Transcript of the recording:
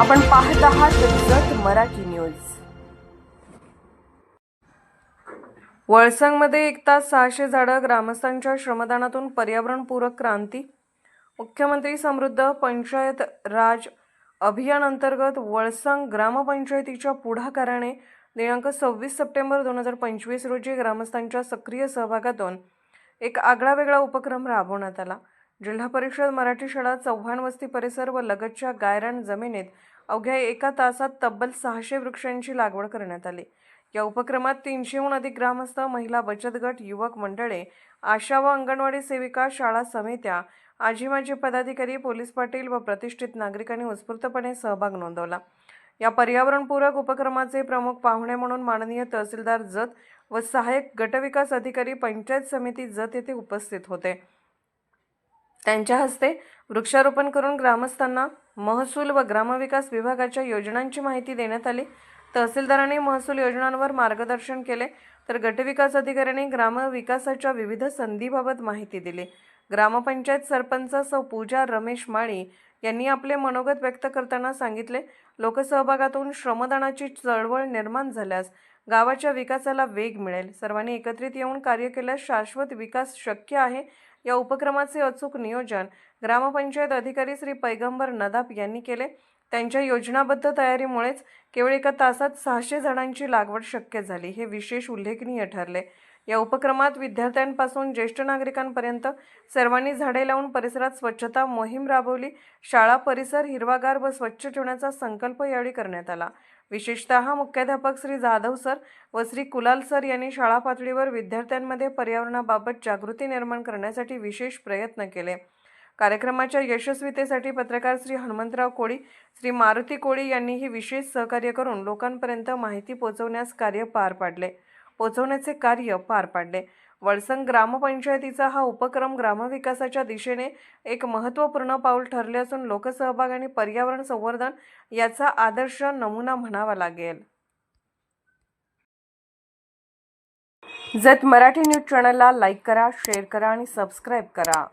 आपण पाहत आहात जत मराठी न्यूज. वळसंगमध्ये एक तास सहाशे झाडं ग्रामस्थांच्या श्रमदानातून पर्यावरणपूरक क्रांती. मुख्यमंत्री समृद्ध पंचायत राज अभियान अंतर्गत वळसंग ग्रामपंचायतीच्या पुढाकाराने दिनांक सव्वीस सप्टेंबर दोन हजार पंचवीस रोजी ग्रामस्थांच्या सक्रिय सहभागातून एक आगळा वेगळा उपक्रम राबवण्यात आला. जिल्हा परिषद मराठी शाळा चव्हाण वस्ती परिसर व लगतच्या गायरान जमिनीत अवघ्या एका तासात तब्बल सहाशे वृक्षांची लागवड करण्यात आली. या उपक्रमात तीनशेहून अधिक ग्रामस्थ महिला बचत गट युवक मंडळे आशा व अंगणवाडी सेविका शाळा समित्या आजी माजी पदाधिकारी पोलीस पाटील व प्रतिष्ठित नागरिकांनी उत्स्फूर्तपणे सहभाग नोंदवला. या पर्यावरणपूरक उपक्रमाचे प्रमुख पाहुणे म्हणून माननीय तहसीलदार जत व सहाय्यक गटविकास अधिकारी पंचायत समिती जत येथे उपस्थित होते. त्यांच्या हस्ते वृक्षारोपण करून ग्रामस्थांना महसूल व ग्रामविकास विभागाच्या योजनांची माहिती देण्यात आली. तहसीलदारांनी महसूल योजनांवर मार्गदर्शन केले तर गटविकास अधिकाऱ्यांनी ग्रामविकासाच्या विविध संधीबाबत माहिती दिली. ग्रामपंचायत सरपंच सौ पूजा रमेश माळी यांनी आपले मनोगत व्यक्त करताना सांगितले लोकसहभागातून श्रमदानाची चळवळ निर्माण झाल्यास गावाच्या विकासाला वेग मिळेल. सर्वांनी एकत्रित येऊन कार्य केल्यास शाश्वत विकास शक्य आहे. या उपक्रमाचे अचूक नियोजन ग्रामपंचायत अधिकारी श्री पैगंबर नदाप यांनी केले. त्यांच्या योजनाबद्ध तयारीमुळेच केवळ एका तासात सहाशे झाडांची लागवड शक्य झाली हे विशेष उल्लेखनीय ठरले. या उपक्रमात विद्यार्थ्यांपासून ज्येष्ठ नागरिकांपर्यंत सर्वांनी झाडे लावून परिसरात स्वच्छता मोहीम राबवली. शाळा परिसर हिरवागार व स्वच्छ ठेवण्याचा संकल्प यावेळी करण्यात आला. विशेषतः मुख्याध्यापक श्री जाधव सर व श्री कुलाल सर यांनी शाळा पातळीवर विद्यार्थ्यांमध्ये पर्यावरणाबाबत जागृती निर्माण करण्यासाठी विशेष प्रयत्न केले. कार्यक्रमाच्या यशस्वीतेसाठी पत्रकार श्री हनुमंतराव कोळी श्री मारुती कोळी यांनीही विशेष सहकार्य करून लोकांपर्यंत माहिती पोहोचवण्यास कार्य पार पाडले. पोचवण्याचे कार्य पार पाडले. वळसंग ग्रामपंचायतीचा हा उपक्रम ग्रामविकासाच्या दिशेने एक महत्त्वपूर्ण पाऊल ठरले असून लोकसहभाग आणि पर्यावरण संवर्धन याचा आदर्श नमुना म्हणावा लागेल. जत मराठी न्यूज चॅनलला लाईक करा शेअर करा आणि सबस्क्राईब करा.